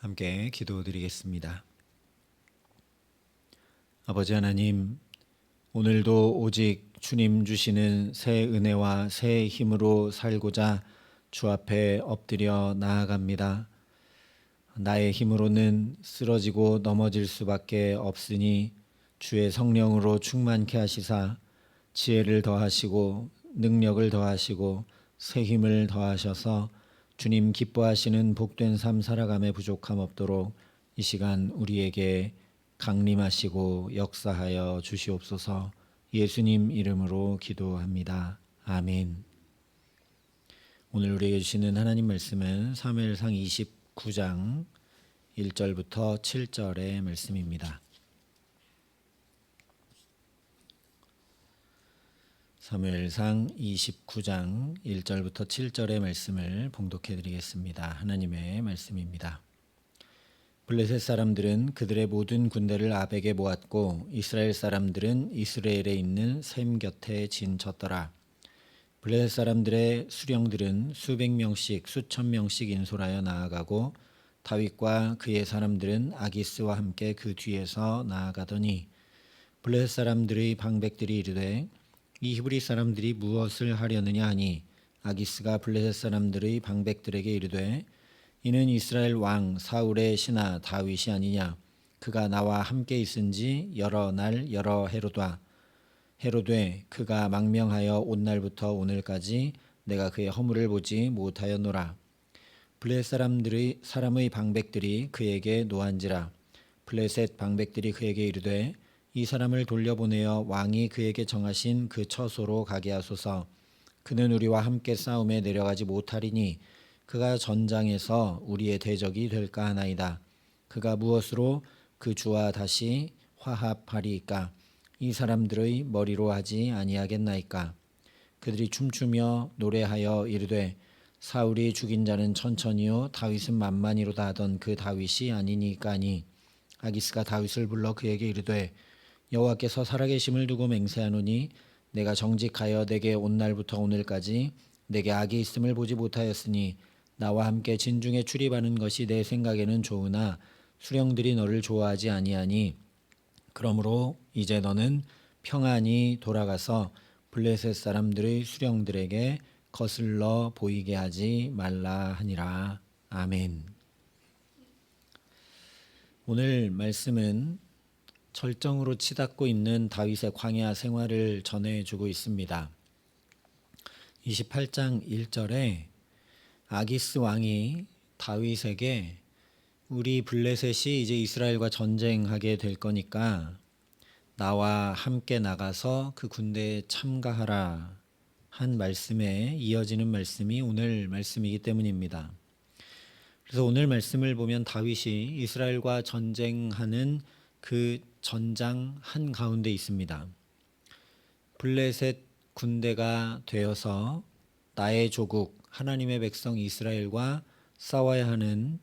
함께 기도드리겠습니다. 아버지 하나님, 오늘도 오직 주님 주시는 새 은혜와 새 힘으로 살고자 주 앞에 엎드려 나아갑니다. 나의 힘으로는 쓰러지고 넘어질 수밖에 없으니 주의 성령으로 충만케 하시사 지혜를 더하시고 능력을 더하시고 새 힘을 더하셔서 주님 기뻐하시는 복된 삶 살아감에 부족함 없도록 이 시간 우리에게 강림하시고 역사하여 주시옵소서 예수님 이름으로 기도합니다. 아멘. 오늘 우리에게 주시는 하나님 말씀은 사무엘상 29장 1절부터 7절의 말씀입니다. 사무엘상 29장 1절부터 7절의 말씀을 봉독해 드리겠습니다. 하나님의 말씀입니다. 블레셋 사람들은 그들의 모든 군대를 아벡에 모았고 이스라엘 사람들은 이스라엘에 있는 셈 곁에 진쳤더라. 블레셋 사람들의 수령들은 수백 명씩 수천 명씩 인솔하여 나아가고 다윗과 그의 사람들은 아기스와 함께 그 뒤에서 나아가더니 블레셋 사람들의 방백들이 이르되 이 히브리 사람들이 무엇을 하려느냐 하니 아기스가 블레셋 사람들의 방백들에게 이르되 이는 이스라엘 왕 사울의 신하 다윗이 아니냐? 그가 나와 함께 있은지 여러 날 여러 해로다 해로되 그가 망명하여 온 날부터 오늘까지 내가 그의 허물을 보지 못하였노라. 블레셋 사람들의 사람의 방백들이 그에게 노한지라. 블레셋 방백들이 그에게 이르되 이 사람을 돌려보내어 왕이 그에게 정하신 그 처소로 가게 하소서. 그는 우리와 함께 싸움에 내려가지 못하리니 그가 전장에서 우리의 대적이 될까 하나이다. 그가 무엇으로 그 주와 다시 화합하리이까? 이 사람들의 머리로 하지 아니하겠나이까? 그들이 춤추며 노래하여 이르되 사울이 죽인 자는 천천히요 다윗은 만만히로다 하던 그 다윗이 아니니까니 아기스가 다윗을 불러 그에게 이르되 여호와께서 살아계심을 두고 맹세하노니 내가 정직하여 내게 온 날부터 오늘까지 내게 악이 있음을 보지 못하였으니 나와 함께 진중에 출입하는 것이 내 생각에는 좋으나 수령들이 너를 좋아하지 아니하니 그러므로 이제 너는 평안히 돌아가서 블레셋 사람들의 수령들에게 거슬러 보이게 하지 말라 하니라 아멘. 오늘 말씀은 절정으로 치닫고 있는 다윗의 광야 생활을 전해주고 있습니다. 28장 1절에 아기스 왕이 다윗에게 우리 블레셋이 이제 이스라엘과 전쟁하게 될 거니까 나와 함께 나가서 그 군대에 참가하라 한 말씀에 이어지는 말씀이 오늘 말씀이기 때문입니다. 그래서 오늘 말씀을 보면 다윗이 이스라엘과 전쟁하는 그 전장 한 가운데 있습니다. 블레셋 군대가 되어서 나의 조국 하나님의 백성 이스라엘과 싸워야 하는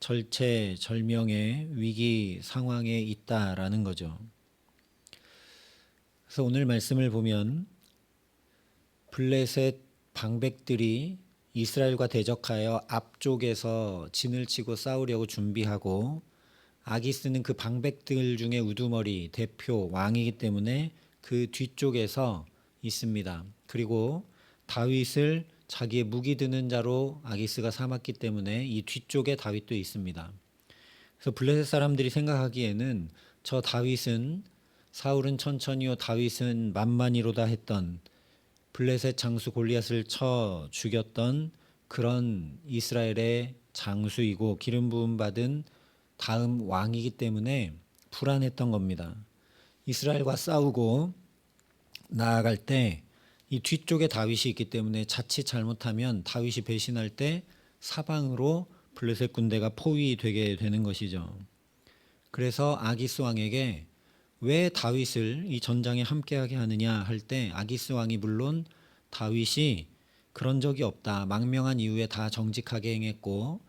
절체절명의 위기 상황에 있다라는 거죠. 그래서 오늘 말씀을 보면 블레셋 방백들이 이스라엘과 대적하여 앞쪽에서 진을 치고 싸우려고 준비하고 아기스는 그 방백들 중에 우두머리 대표 왕이기 때문에 그 뒤쪽에서 있습니다. 그리고 다윗을 자기의 무기 드는 자로 아기스가 삼았기 때문에 이 뒤쪽에 다윗도 있습니다. 그래서 블레셋 사람들이 생각하기에는 저 다윗은 사울은 천천히요 다윗은 만만히로다 했던 블레셋 장수 골리앗을 쳐 죽였던 그런 이스라엘의 장수이고 기름 부음 받은 다음 왕이기 때문에 불안했던 겁니다. 이스라엘과 싸우고 나아갈 때 이 뒤쪽에 다윗이 있기 때문에 자칫 잘못하면 다윗이 배신할 때 사방으로 블레셋 군대가 포위되게 되는 것이죠. 그래서 아기스 왕에게 왜 다윗을 이 전장에 함께하게 하느냐 할 때 아기스 왕이 물론 다윗이 그런 적이 없다. 망명한 이후에 다 정직하게 행했고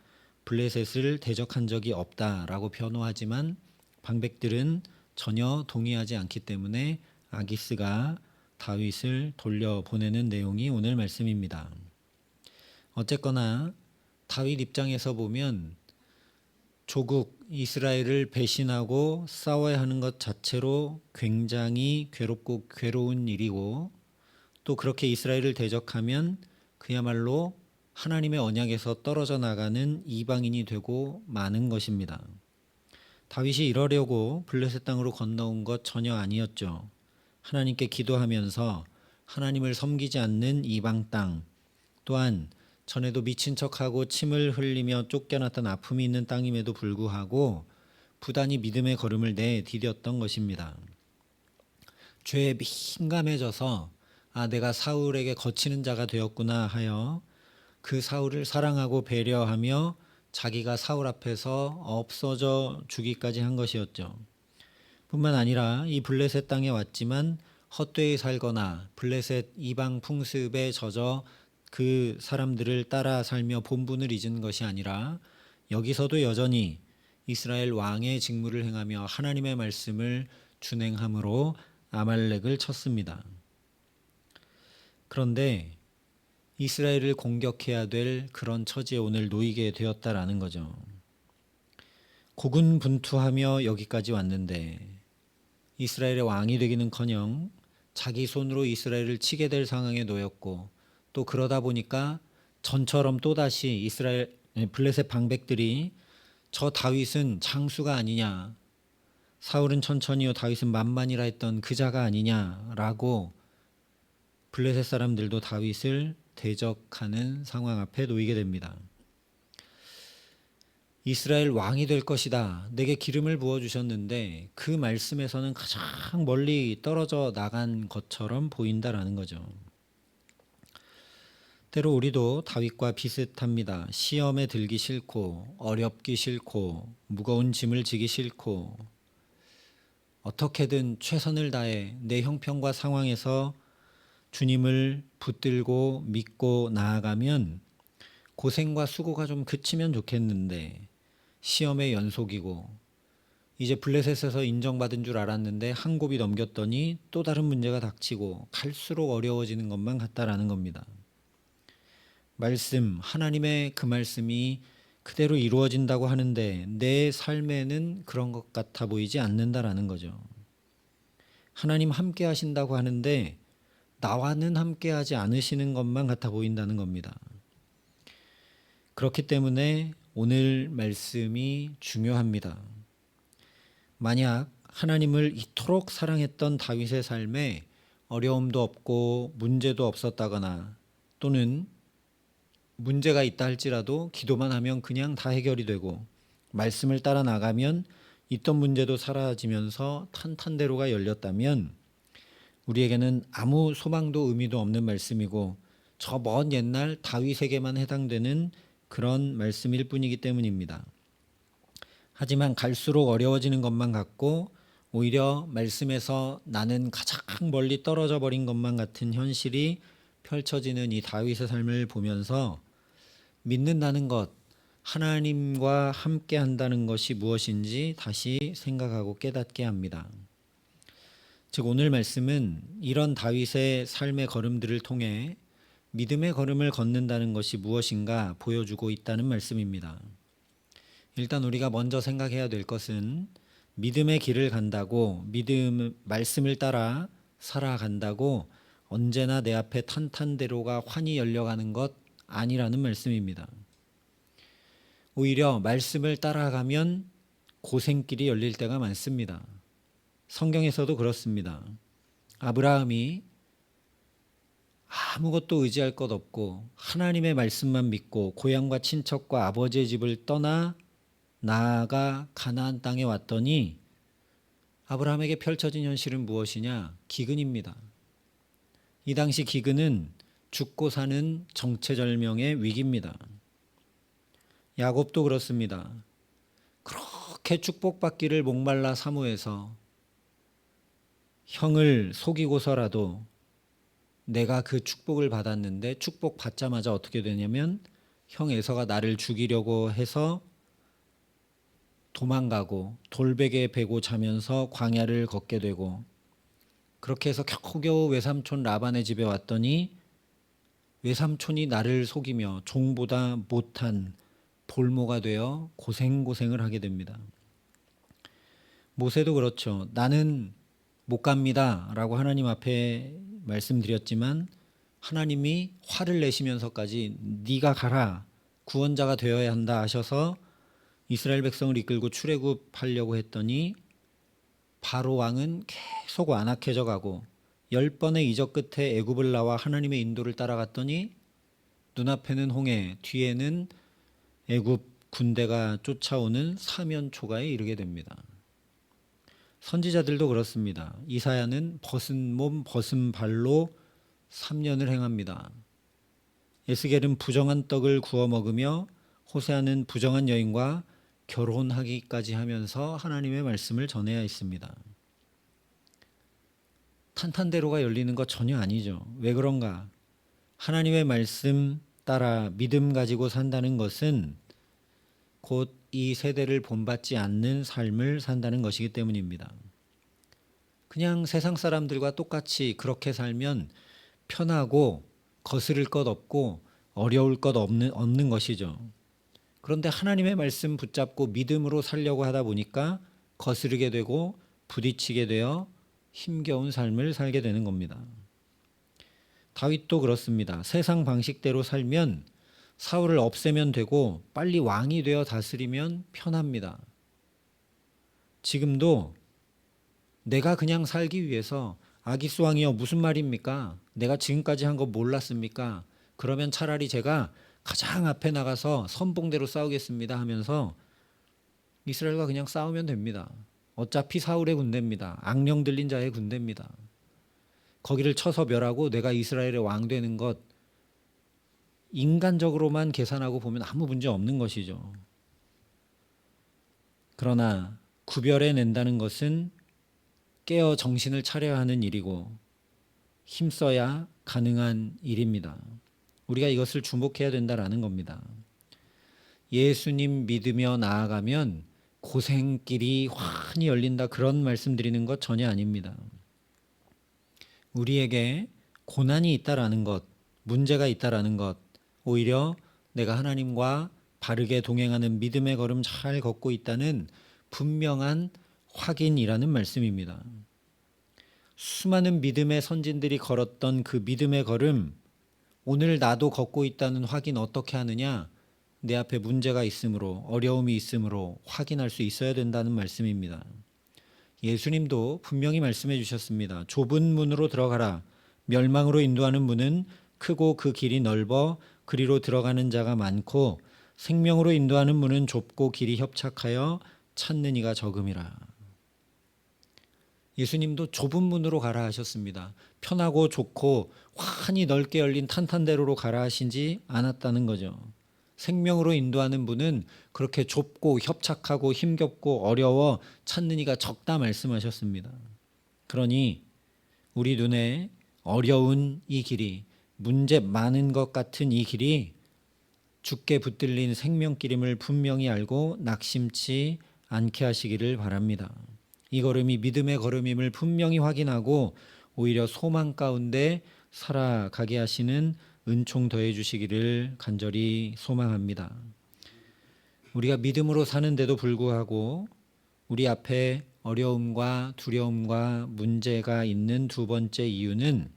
블레셋을 대적한 적이 없다라고 변호하지만 방백들은 전혀 동의하지 않기 때문에 아기스가 다윗을 돌려보내는 내용이 오늘 말씀입니다. 어쨌거나 다윗 입장에서 보면 조국 이스라엘을 배신하고 싸워야 하는 것 자체로 굉장히 괴롭고 괴로운 일이고 또 그렇게 이스라엘을 대적하면 그야말로 하나님의 언약에서 떨어져 나가는 이방인이 되고 마는 것입니다. 다윗이 이러려고 블레셋 땅으로 건너온 것 전혀 아니었죠. 하나님께 기도하면서 하나님을 섬기지 않는 이방 땅 또한 전에도 미친 척하고 침을 흘리며 쫓겨났던 아픔이 있는 땅임에도 불구하고 부단히 믿음의 걸음을 내디뎠던 것입니다. 죄에 민감해져서 아 내가 사울에게 거치는 자가 되었구나 하여 그 사울을 사랑하고 배려하며 자기가 사울 앞에서 없어져 주기까지 한 것이었죠. 뿐만 아니라 이 블레셋 땅에 왔지만 헛되이 살거나 블레셋 이방 풍습에 젖어 그 사람들을 따라 살며 본분을 잊은 것이 아니라 여기서도 여전히 이스라엘 왕의 직무를 행하며 하나님의 말씀을 준행함으로 아말렉을 쳤습니다. 그런데 이스라엘을 공격해야 될 그런 처지에 오늘 놓이게 되었다라는 거죠. 고군분투하며 여기까지 왔는데 이스라엘의 왕이 되기는커녕 자기 손으로 이스라엘을 치게 될 상황에 놓였고 또 그러다 보니까 전처럼 또다시 이스라엘 네, 블레셋 방백들이 저 다윗은 장수가 아니냐 사울은 천천히요 다윗은 만만이라 했던 그 자가 아니냐라고 블레셋 사람들도 다윗을 대적하는 상황 앞에 놓이게 됩니다. 이스라엘 왕이 될 것이다. 내게 기름을 부어 주셨는데 그 말씀에서는 가장 멀리 떨어져 나간 것처럼 보인다라는 거죠. 때로 우리도 다윗과 비슷합니다. 시험에 들기 싫고 어렵기 싫고 무거운 짐을 지기 싫고 어떻게든 최선을 다해 내 형편과 상황에서 주님을 붙들고 믿고 나아가면 고생과 수고가 좀 그치면 좋겠는데 시험의 연속이고 이제 블레셋에서 인정받은 줄 알았는데 한 곱이 넘겼더니 또 다른 문제가 닥치고 갈수록 어려워지는 것만 같다라는 겁니다. 말씀, 하나님의 그 말씀이 그대로 이루어진다고 하는데 내 삶에는 그런 것 같아 보이지 않는다라는 거죠. 하나님 함께 하신다고 하는데 나와는 함께 하지 않으시는 것만 같아 보인다는 겁니다. 그렇기 때문에 오늘 말씀이 중요합니다. 만약 하나님을 이토록 사랑했던 다윗의 삶에 어려움도 없고 문제도 없었다거나 또는 문제가 있다 할지라도 기도만 하면 그냥 다 해결이 되고 말씀을 따라 나가면 있던 문제도 사라지면서 탄탄대로가 열렸다면 우리에게는 아무 소망도 의미도 없는 말씀이고 저 먼 옛날 다윗에게만 해당되는 그런 말씀일 뿐이기 때문입니다. 하지만 갈수록 어려워지는 것만 같고 오히려 말씀에서 나는 가장 멀리 떨어져 버린 것만 같은 현실이 펼쳐지는 이 다윗의 삶을 보면서 믿는다는 것, 하나님과 함께 한다는 것이 무엇인지 다시 생각하고 깨닫게 합니다. 즉 오늘 말씀은 이런 다윗의 삶의 걸음들을 통해 믿음의 걸음을 걷는다는 것이 무엇인가 보여주고 있다는 말씀입니다. 일단 우리가 먼저 생각해야 될 것은 믿음의 길을 간다고 믿음 말씀을 따라 살아간다고 언제나 내 앞에 탄탄대로가 환히 열려가는 것 아니라는 말씀입니다. 오히려 말씀을 따라가면 고생길이 열릴 때가 많습니다. 성경에서도 그렇습니다. 아브라함이 아무것도 의지할 것 없고 하나님의 말씀만 믿고 고향과 친척과 아버지의 집을 떠나 나아가 가나안 땅에 왔더니 아브라함에게 펼쳐진 현실은 무엇이냐? 기근입니다. 이 당시 기근은 죽고 사는 정체절명의 위기입니다. 야곱도 그렇습니다. 그렇게 축복받기를 목말라 사모해서 형을 속이고서라도 내가 그 축복을 받았는데 축복 받자마자 어떻게 되냐면 형 에서가 나를 죽이려고 해서 도망가고 돌베개 베고 자면서 광야를 걷게 되고 그렇게 해서 겨우겨우 외삼촌 라반의 집에 왔더니 외삼촌이 나를 속이며 종보다 못한 볼모가 되어 고생고생을 하게 됩니다. 모세도 그렇죠. 나는 못 갑니다 라고 하나님 앞에 말씀드렸지만 하나님이 화를 내시면서까지 네가 가라 구원자가 되어야 한다 하셔서 이스라엘 백성을 이끌고 출애굽하려고 했더니 바로 왕은 계속 완악해져 가고 열 번의 이적 끝에 애굽을 나와 하나님의 인도를 따라갔더니 눈앞에는 홍해, 뒤에는 애굽 군대가 쫓아오는 사면 초가에 이르게 됩니다. 선지자들도 그렇습니다. 이사야는 벗은 몸 벗은 발로 3년을 행합니다. 에스겔은 부정한 떡을 구워 먹으며 호세아는 부정한 여인과 결혼하기까지 하면서 하나님의 말씀을 전해야 했습니다. 탄탄대로가 열리는 것 전혀 아니죠. 왜 그런가? 하나님의 말씀 따라 믿음 가지고 산다는 것은 곧 이 세대를 본받지 않는 삶을 산다는 것이기 때문입니다. 그냥 세상 사람들과 똑같이 그렇게 살면 편하고 거스를 것 없고 어려울 것 없는, 없는 것이죠. 그런데 하나님의 말씀 붙잡고 믿음으로 살려고 하다 보니까 거스르게 되고 부딪히게 되어 힘겨운 삶을 살게 되는 겁니다. 다윗도 그렇습니다. 세상 방식대로 살면 사울을 없애면 되고 빨리 왕이 되어 다스리면 편합니다. 지금도 내가 그냥 살기 위해서 아기스 왕이여 무슨 말입니까? 내가 지금까지 한 거 몰랐습니까? 그러면 차라리 제가 가장 앞에 나가서 선봉대로 싸우겠습니다 하면서 이스라엘과 그냥 싸우면 됩니다. 어차피 사울의 군대입니다. 악령 들린 자의 군대입니다. 거기를 쳐서 멸하고 내가 이스라엘의 왕 되는 것 인간적으로만 계산하고 보면 아무 문제 없는 것이죠. 그러나 구별해 낸다는 것은 깨어 정신을 차려야 하는 일이고 힘써야 가능한 일입니다. 우리가 이것을 주목해야 된다라는 겁니다. 예수님 믿으며 나아가면 고생길이 환히 열린다 그런 말씀 드리는 것 전혀 아닙니다. 우리에게 고난이 있다라는 것, 문제가 있다라는 것, 오히려 내가 하나님과 바르게 동행하는 믿음의 걸음 잘 걷고 있다는 분명한 확인이라는 말씀입니다. 수많은 믿음의 선진들이 걸었던 그 믿음의 걸음, 오늘 나도 걷고 있다는 확인 어떻게 하느냐? 내 앞에 문제가 있으므로, 어려움이 있으므로 확인할 수 있어야 된다는 말씀입니다. 예수님도 분명히 말씀해 주셨습니다. 좁은 문으로 들어가라. 멸망으로 인도하는 문은 크고 그 길이 넓어 그리로 들어가는 자가 많고 생명으로 인도하는 문은 좁고 길이 협착하여 찾는 이가 적음이라. 예수님도 좁은 문으로 가라 하셨습니다. 편하고 좋고 환히 넓게 열린 탄탄대로로 가라 하신지 않았다는 거죠. 생명으로 인도하는 문은 그렇게 좁고 협착하고 힘겹고 어려워 찾는 이가 적다 말씀하셨습니다. 그러니 우리 눈에 어려운 이 길이 문제 많은 것 같은 이 길이 죽게 붙들린 생명길임을 분명히 알고 낙심치 않게 하시기를 바랍니다. 이 걸음이 믿음의 걸음임을 분명히 확인하고 오히려 소망 가운데 살아가게 하시는 은총 더해 주시기를 간절히 소망합니다. 우리가 믿음으로 사는데도 불구하고 우리 앞에 어려움과 두려움과 문제가 있는 두 번째 이유는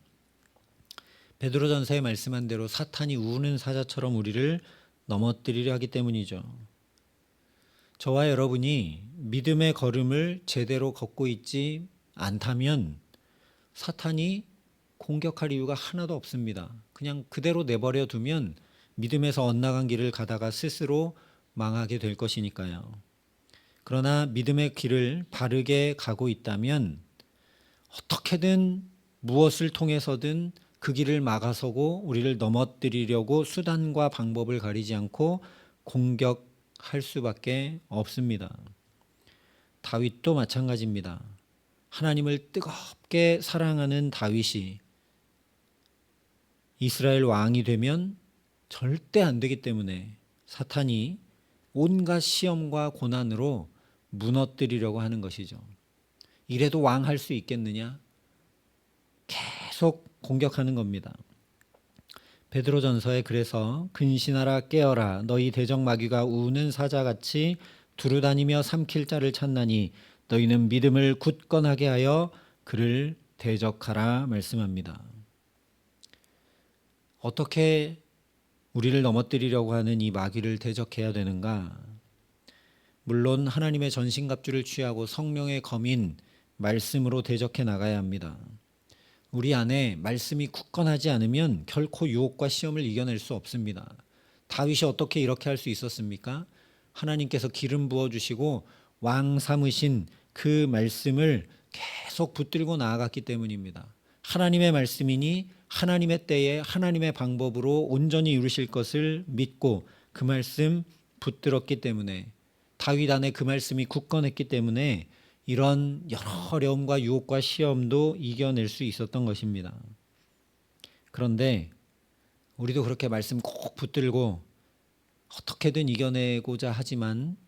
베드로전서에 말씀한 대로 사탄이 우는 사자처럼 우리를 넘어뜨리려 하기 때문이죠. 저와 여러분이 믿음의 걸음을 제대로 걷고 있지 않다면 사탄이 공격할 이유가 하나도 없습니다. 그냥 그대로 내버려 두면 믿음에서 엇나간 길을 가다가 스스로 망하게 될 것이니까요. 그러나 믿음의 길을 바르게 가고 있다면 어떻게든 무엇을 통해서든 그 길을 막아서고 우리를 넘어뜨리려고 수단과 방법을 가리지 않고 공격할 수밖에 없습니다. 다윗도 마찬가지입니다. 하나님을 뜨겁게 사랑하는 다윗이 이스라엘 왕이 되면 절대 안 되기 때문에 사탄이 온갖 시험과 고난으로 무너뜨리려고 하는 것이죠. 이래도 왕 할 수 있겠느냐? 계속 공격하는 겁니다. 베드로전서에 그래서 근신하라 깨어라 너희 대적 마귀가 우는 사자같이 두루 다니며 삼킬 자를 찾나니 너희는 믿음을 굳건하게 하여 그를 대적하라 말씀합니다. 어떻게 우리를 넘어뜨리려고 하는 이 마귀를 대적해야 되는가? 물론 하나님의 전신갑주를 취하고 성령의 검인 말씀으로 대적해 나가야 합니다. 우리 안에 말씀이 굳건하지 않으면 결코 유혹과 시험을 이겨낼 수 없습니다. 다윗이 어떻게 이렇게 할 수 있었습니까? 하나님께서 기름 부어 주시고 왕 삼으신 그 말씀을 계속 붙들고 나아갔기 때문입니다. 하나님의 말씀이니 하나님의 때에 하나님의 방법으로 온전히 이루실 것을 믿고 그 말씀 붙들었기 때문에 다윗 안에 그 말씀이 굳건했기 때문에 이런 여러 어려움과 유혹과 시험도 이겨낼 수 있었던 것입니다. 그런데 우리도 그렇게 말씀 꼭 붙들고 어떻게든 이겨내고자 하지만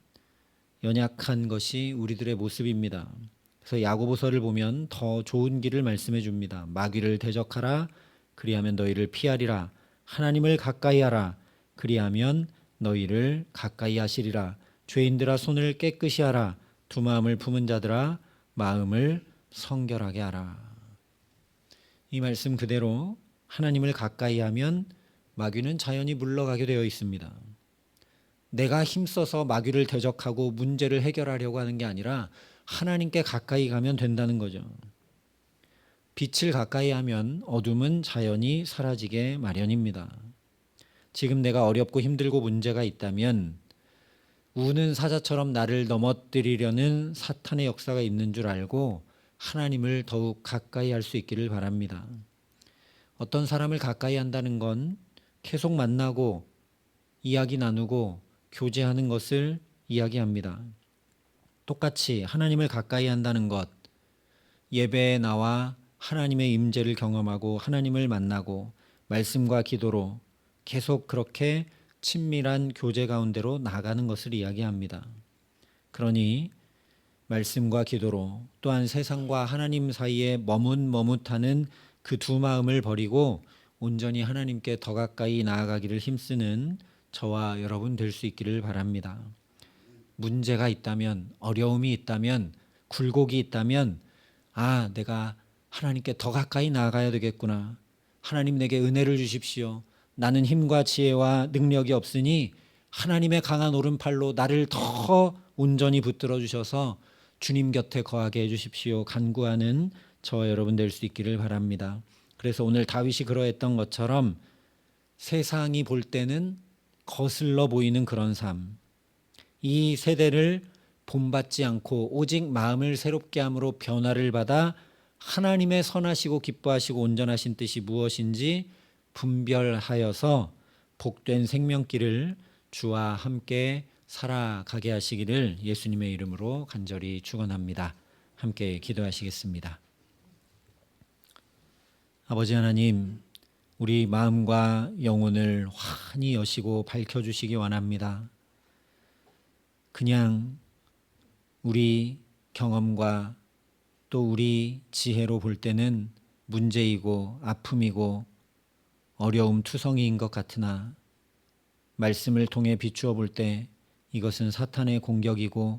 연약한 것이 우리들의 모습입니다. 그래서 야고보서를 보면 더 좋은 길을 말씀해 줍니다. 마귀를 대적하라 그리하면 너희를 피하리라 하나님을 가까이 하라 그리하면 너희를 가까이 하시리라 죄인들아 손을 깨끗이 하라 두 마음을 품은 자들아 마음을 성결하게 하라. 이 말씀 그대로 하나님을 가까이 하면 마귀는 자연히 물러가게 되어 있습니다. 내가 힘써서 마귀를 대적하고 문제를 해결하려고 하는 게 아니라 하나님께 가까이 가면 된다는 거죠. 빛을 가까이 하면 어둠은 자연히 사라지게 마련입니다. 지금 내가 어렵고 힘들고 문제가 있다면 우는 사자처럼 나를 넘어뜨리려는 사탄의 역사가 있는 줄 알고 하나님을 더욱 가까이 할 수 있기를 바랍니다. 어떤 사람을 가까이 한다는 건 계속 만나고 이야기 나누고 교제하는 것을 이야기합니다. 똑같이 하나님을 가까이 한다는 것, 예배에 나와 하나님의 임재를 경험하고 하나님을 만나고 말씀과 기도로 계속 그렇게 친밀한 교제 가운데로 나가는 것을 이야기합니다. 그러니 말씀과 기도로 또한 세상과 하나님 사이에 머뭇머뭇하는 그 두 마음을 버리고 온전히 하나님께 더 가까이 나아가기를 힘쓰는 저와 여러분 될 수 있기를 바랍니다. 문제가 있다면 어려움이 있다면 굴곡이 있다면 아 내가 하나님께 더 가까이 나아가야 되겠구나. 하나님 내게 은혜를 주십시오. 나는 힘과 지혜와 능력이 없으니 하나님의 강한 오른팔로 나를 더 온전히 붙들어 주셔서 주님 곁에 거하게 해 주십시오. 간구하는 저와 여러분 될 수 있기를 바랍니다. 그래서 오늘 다윗이 그러했던 것처럼 세상이 볼 때는 거슬러 보이는 그런 삶. 이 세대를 본받지 않고 오직 마음을 새롭게 함으로 변화를 받아 하나님의 선하시고 기뻐하시고 온전하신 뜻이 무엇인지 분별하여서 복된 생명길을 주와 함께 살아가게 하시기를 예수님의 이름으로 간절히 축원합니다. 함께 기도하시겠습니다. 아버지 하나님, 우리 마음과 영혼을 환히 여시고 밝혀 주시기 원합니다. 그냥 우리 경험과 또 우리 지혜로 볼 때는 문제이고 아픔이고 어려움 투성이인 것 같으나 말씀을 통해 비추어 볼 때 이것은 사탄의 공격이고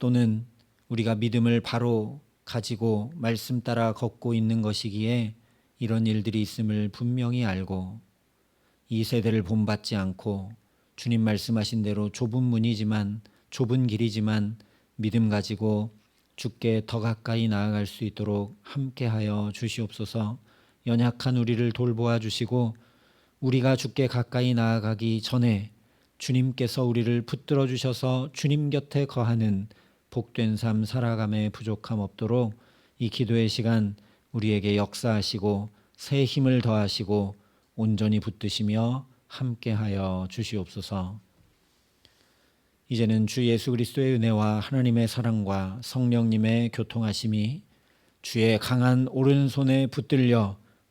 또는 우리가 믿음을 바로 가지고 말씀 따라 걷고 있는 것이기에 이런 일들이 있음을 분명히 알고 이 세대를 본받지 않고 주님 말씀하신 대로 좁은 문이지만 좁은 길이지만 믿음 가지고 주께 더 가까이 나아갈 수 있도록 함께하여 주시옵소서. 연약한 우리를 돌보아 주시고 우리가 주께 가까이 나아가기 전에 주님께서 우리를 붙들어 주셔서 주님 곁에 거하는 복된 삶 살아감에 부족함 없도록 이 기도의 시간 우리에게 역사하시고 새 힘을 더하시고 온전히 붙드시며 함께하여 주시옵소서. 이제는 주 예수 그리스도의 은혜와 하나님의 사랑과 성령님의 교통하심이 주의 강한 오른손에 붙들려